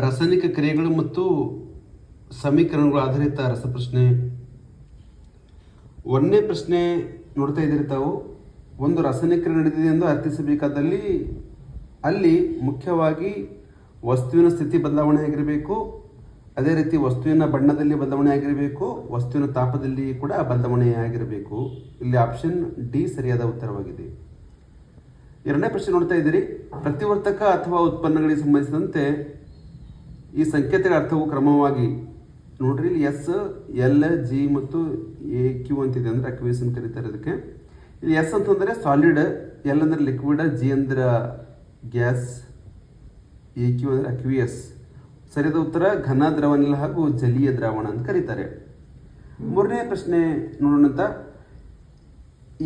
ರಾಸಾಯನಿಕ ಕ್ರಿಯೆಗಳು ಮತ್ತು ಸಮೀಕರಣಗಳು ಆಧಾರಿತ ರಸಪ್ರಶ್ನೆ. ಒಂದನೇ ಪ್ರಶ್ನೆ ನೋಡ್ತಾ ಇದ್ದೀರಿ ತಾವು. ಒಂದು ರಾಸಾಯನಿಕ ಕ್ರಿಯೆ ನಡೆದಿದೆ ಎಂದು ಅರ್ಥಿಸಬೇಕಾದಲ್ಲಿ ಅಲ್ಲಿ ಮುಖ್ಯವಾಗಿ ವಸ್ತುವಿನ ಸ್ಥಿತಿ ಬದಲಾವಣೆ ಆಗಿರಬೇಕು. ಅದೇ ರೀತಿ ವಸ್ತುವಿನ ಬಣ್ಣದಲ್ಲಿ ಬದಲಾವಣೆ ಆಗಿರಬೇಕು. ವಸ್ತುವಿನ ತಾಪದಲ್ಲಿ ಕೂಡ ಬದಲಾವಣೆ ಆಗಿರಬೇಕು. ಇಲ್ಲಿ ಆಪ್ಷನ್ ಡಿ ಸರಿಯಾದ ಉತ್ತರವಾಗಿದೆ. ಎರಡನೇ ಪ್ರಶ್ನೆ ನೋಡ್ತಾ ಇದ್ದೀರಿ. ಪ್ರತಿವರ್ತಕ ಅಥವಾ ಉತ್ಪನ್ನಗಳಿಗೆ ಸಂಬಂಧಿಸಿದಂತೆ ಈ ಸಂಕೇತಗಳ ಅರ್ಥವು ಕ್ರಮವಾಗಿ ನೋಡ್ರಿ ಇಲ್ಲಿ ಎಸ್ ಎಲ್ ಜಿ ಮತ್ತು ಎ ಕ್ಯೂ ಅಂತಿದೆ ಅಂದ್ರೆ ಅಂತ ಕರೀತಾರೆ ಅದಕ್ಕೆ. ಇಲ್ಲಿ ಎಸ್ ಅಂತಂದ್ರೆ ಸಾಲಿಡ್ ಎಲ್ ಅಂದ್ರೆ ಲಿಕ್ವಿಡ್ ಜಿ ಅಂದ್ರೆ ಗ್ಯಾಸ್ ಎ ಕ್ಯೂ ಅಂದ್ರೆ ಅಕ್ವಿಯಸ್ ಸರಿಯಾದ ಉತ್ತರ ಘನ ದ್ರವನಿಲ ಹಾಗೂ ಜಲೀಯ ದ್ರಾವಣ ಅಂತ ಕರೀತಾರೆ. ಮೂರನೇ ಪ್ರಶ್ನೆ ನೋಡೋಣ ಅಂತ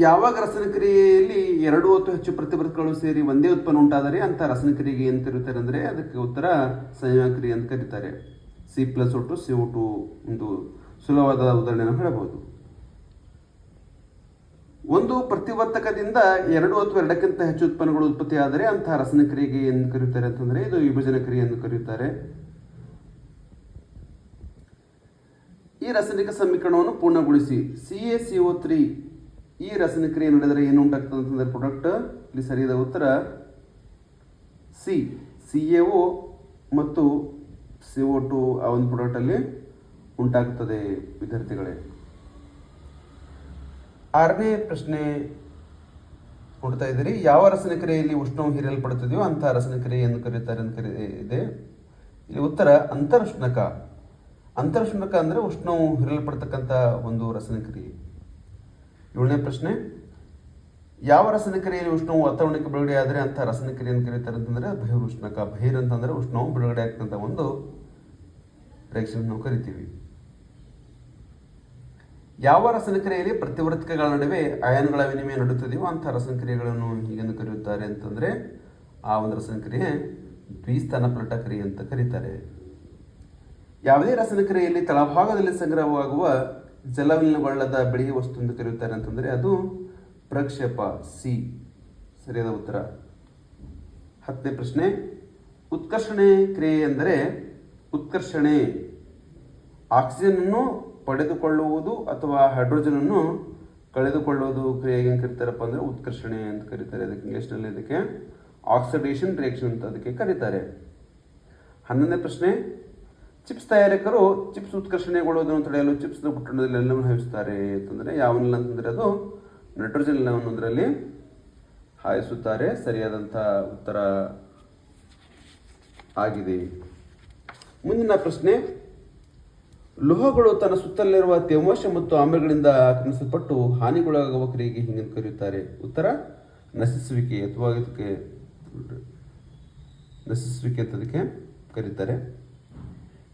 ಯಾವಾಗ ರಸನ ಕ್ರಿಯೆಯಲ್ಲಿ ಎರಡು ಅಥವಾ ಹೆಚ್ಚು ಪ್ರತಿವರ್ತಕಗಳು ಸೇರಿ ಒಂದೇ ಉತ್ಪನ್ನ ಉಂಟಾದರೆ ಅಂತ ರಸನಕ್ರಿಯೆಗೆ ಏನು ಕರೀತಾರೆ ಅಂದರೆ ಅದಕ್ಕೆ ಉತ್ತರ ಸಂಯಮಕ್ರಿಯೆ ಅಂತ ಕರೀತಾರೆ. ಸಿ ಪ್ಲಸ್ ಒಟ್ಟು ಸಿ ಒ ಟು ಒಂದು ಸುಲಭವಾದ ಉದಾಹರಣೆಯನ್ನು ಹೇಳಬಹುದು. ಒಂದು ಪ್ರತಿವರ್ತಕದಿಂದ ಎರಡು ಅಥವಾ ಎರಡಕ್ಕಿಂತ ಹೆಚ್ಚು ಉತ್ಪನ್ನಗಳು ಉತ್ಪತ್ತಿಯಾದರೆ ಅಂತಹ ರಸನ ಕ್ರಿಯೆಗೆ ಏನು ಕರೆಯುತ್ತಾರೆ ಅಂತಂದ್ರೆ ಇದು ವಿಭಜನ ಕ್ರಿಯೆ ಎಂದು ಕರೆಯುತ್ತಾರೆ ಈ ರಾಸಾಯನಿಕ ಸಮೀಕರಣವನ್ನು ಪೂರ್ಣಗೊಳಿಸಿ C A C O three ಈ ರಸನಕ್ರಿಯೆ ಕ್ರಿಯೆ ನಡೆದರೆ ಏನು ಉಂಟಾಗ್ತದೆ ಅಂತಂದ್ರೆ ಪ್ರೊಡಕ್ಟ್ ಇಲ್ಲಿ ಸರಿಯಾದ ಉತ್ತರ ಸಿ ಸಿ ಎ ಒ ಮತ್ತು ಸಿ ಒ ಟು ಆ ಒಂದು ಪ್ರಾಡಕ್ಟಲ್ಲಿ ಉಂಟಾಗುತ್ತದೆ ವಿದ್ಯಾರ್ಥಿಗಳೇ. ಆರನೇ ಪ್ರಶ್ನೆ ನೋಡ್ತಾ ಇದ್ದೀರಿ. ಯಾವ ರಸನಕ್ರಿಯೆಯಲ್ಲಿ ಉಷ್ಣವು ಹೀರಲ್ಪಡುತ್ತದೆಯೋ ಅಂತ ರಸನಕ್ರಿಯೆಯನ್ನು ಕರೀತಾರೆ ಅಂತ ಇದೆ. ಇಲ್ಲಿ ಉತ್ತರ ಅಂತರಷ್ಣಕ ಅಂತರಷ್ಣಕ ಅಂದರೆ ಉಷ್ಣವು ಹೀರಲ್ಪಡ್ತಕ್ಕಂಥ ಒಂದು ರಸನಕ್ರಿಯೆ ಏಳನೇ ಪ್ರಶ್ನೆ, ಯಾವ ರಸನಕ್ರಿಯೆಯಲ್ಲಿ ಉಷ್ಣವು ವಾತಾವರಣಕ್ಕೆ ಬಿಡುಗಡೆ ಆದರೆ ಅಂತ ರಸನಕ್ರಿಯೆಯನ್ನು ಕರೀತಾರೆ ಅಂತಂದ್ರೆ ಬಹಿರುಷ್ಣಕ ಬಹಿರ್ ಅಂತಂದರೆ ಉಷ್ಣವು ಬಿಡುಗಡೆ ಆಗ್ತಕ್ಕಂಥ ಒಂದು ರಿಯಾಕ್ಷನ್ ನಾವು ಕರಿತೀವಿ. ಯಾವ ರಸನಕ್ರಿಯೆಯಲ್ಲಿ ಪ್ರತಿವರ್ತಕಗಳ ನಡುವೆ ಅಯಾನ್ಗಳ ವಿನಿಮಯ ನಡೆಯುತ್ತದೆಯೋ ಅಂಥ ರಸನಕ್ರಿಯೆಗಳನ್ನು ಹೀಗೆಂದು ಕರೆಯುತ್ತಾರೆ ಅಂತಂದ್ರೆ ಆ ಒಂದು ರಸನಕ್ರಿಯೆ ದ್ವಿಸ್ಥಾನಪಲಟ ಕ್ರಿಯೆ ಅಂತ ಕರೀತಾರೆ. ಯಾವುದೇ ರಸನಕ್ರಿಯೆಯಲ್ಲಿ ತಳಭಾಗದಲ್ಲಿ ಸಂಗ್ರಹವಾಗುವ ಜಲವಿಲಗೊಳ್ಳದ ಬಿಳಿ ವಸ್ತು ಎಂದು ಕರೆಯುತ್ತಾರೆ ಅಂತಂದ್ರೆ ಅದು ಪ್ರಕ್ಷೇಪ ಸಿ. ಸರಿಯಾದ ಉತ್ತರ? ಹತ್ತನೇ ಪ್ರಶ್ನೆ. ಉತ್ಕರ್ಷಣೆ ಕ್ರಿಯೆ ಎಂದರೆ ಉತ್ಕರ್ಷಣೆ. ಆಕ್ಸಿಜನ್ ಅನ್ನು ಪಡೆದುಕೊಳ್ಳುವುದು ಅಥವಾ ಹೈಡ್ರೋಜನ್ ಅನ್ನು ಕಳೆದುಕೊಳ್ಳುವುದು ಕ್ರಿಯೆಗೆ ಏನು ಕರೀತಾರಪ್ಪ ಅಂದರೆ ಉತ್ಕರ್ಷಣೆ ಅಂತ ಕರೀತಾರೆ. ಅದಕ್ಕೆ ಇಂಗ್ಲೀಷ್ನಲ್ಲಿ ಅದಕ್ಕೆ ಆಕ್ಸಿಡೇಷನ್ ರಿಯಾಕ್ಷನ್ ಅಂತ ಅದಕ್ಕೆ ಕರೀತಾರೆ. ಹನ್ನೊಂದನೇ ಪ್ರಶ್ನೆ. ಚಿಪ್ಸ್ ತಯಾರಕರು ಚಿಪ್ಸ್ ಉತ್ಕರ್ಷಣೆಗೊಳ್ಳುವುದನ್ನು ತಡೆಯಲು ಚಿಪ್ಸ್ ಪುಟ್ಟಣದಲ್ಲಿ ಎಲ್ಲವನ್ನು ಹಾಯಿಸುತ್ತಾರೆ ಅಂತಂದ್ರೆ ಯಾವನಿಲ್ಲ ಅಂತಂದರೆ ಅದು ನೈಟ್ರೋಜನ್ ಎಲ್ಲವನ್ನು ಅದರಲ್ಲಿ ಹಾಯಿಸುತ್ತಾರೆ. ಸರಿಯಾದಂಥ ಉತ್ತರ ಆಗಿದೆ. ಮುಂದಿನ ಪ್ರಶ್ನೆ, ಲೋಹಗಳು ತನ್ನ ಸುತ್ತಲಿರುವ ತೇವಾಂಶ ಮತ್ತು ಆಮ್ಲಗಳಿಂದ ಆಕ್ರಮಿಸಲ್ಪಟ್ಟು ಹಾನಿಗೊಳಗಾಗುವ ಕ್ರಿಯೆಗೆ ಹೀಗೆ ಕರೆಯುತ್ತಾರೆ. ಉತ್ತರ, ನಶಿಸುವಿಕೆ ಅಥವಾ ಇದಕ್ಕೆ, ನಶಿಸುವಿಕೆ ಅಂತ ಅದಕ್ಕೆ ಕರೀತಾರೆ.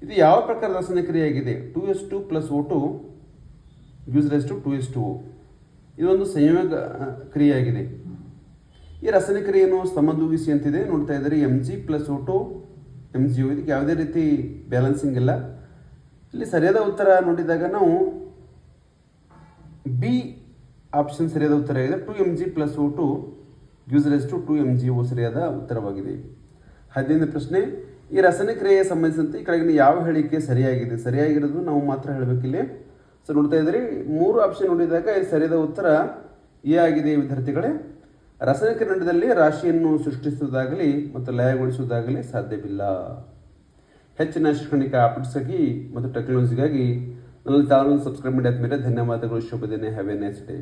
ಇದು ಯಾವ ಪ್ರಕಾರದ ರಾಸಾಯನಿಕ ಕ್ರಿಯೆಯಾಗಿದೆ two S two plus O two use two two S two ಇದೊಂದು ಸಂಯೋಗ ಕ್ರಿಯೆಯಾಗಿದೆ. ಈ ರಾಸಾಯನಿಕ ಕ್ರಿಯೆಯನ್ನು ಸಮದೂಗಿಸಿ ಅಂತಿದೆ. ನೋಡ್ತಾ ಇದ್ದಾರೆ M G plus O two M G ಇದಕ್ಕೆ ಯಾವುದೇ ರೀತಿ ಬ್ಯಾಲೆನ್ಸಿಂಗ್ ಇಲ್ಲ. ಇಲ್ಲಿ ಸರಿಯಾದ ಉತ್ತರ ನೋಡಿದಾಗ ನಾವು ಬಿ ಆಪ್ಷನ್ ಸರಿಯಾದ ಉತ್ತರ ಆಗಿದೆ. Two M G plus O two useless two two M G O ಸರಿಯಾದ ಉತ್ತರವಾಗಿದೆ. ಹದಿನೈದನೇ ಪ್ರಶ್ನೆ ಈ ರಸನಕ್ರಿಯೆಗೆ ಕ್ರಿಯೆಗೆ ಸಂಬಂಧಿಸಿದಂತೆ ಈ ಕೆಳಗಿನ ಯಾವ ಹೇಳಿಕೆ ಸರಿಯಾಗಿದೆ? ಸರಿಯಾಗಿರೋದು ನಾವು ಮಾತ್ರ ಹೇಳಬೇಕಿಲ್ಲಿ ಸೊ ನೋಡ್ತಾ ಇದ್ರಿ ಮೂರು ಆಪ್ಷನ್ ನೋಡಿದಾಗ ಸರಿಯಾದ ಉತ್ತರ ಎ ಆಗಿದೆ ವಿದ್ಯಾರ್ಥಿಗಳೇ. ರಾಸಾಯನಿಕ ರಂಡದಲ್ಲಿ ರಾಶಿಯನ್ನು ಸೃಷ್ಟಿಸುವುದಾಗಲಿ ಮತ್ತು ಲಯಗೊಳಿಸುವುದಾಗಲಿ ಸಾಧ್ಯವಿಲ್ಲ. ಹೆಚ್ಚಿನ ಶೈಕ್ಷಣಿಕ ಅಪ್ಡೇಟ್ಸ್ಗಾಗಿ ಮತ್ತು ಟೆಕ್ನಾಲಜಿಗಾಗಿ ನನ್ನ ಚಾನಲ್ ಸಬ್ಸ್ಕ್ರೈಬ್ ಮಾಡಿ ಆದಮೇಲೆ ಧನ್ಯವಾದಗಳು. ಶುಭ ದಿನ. Have A nice day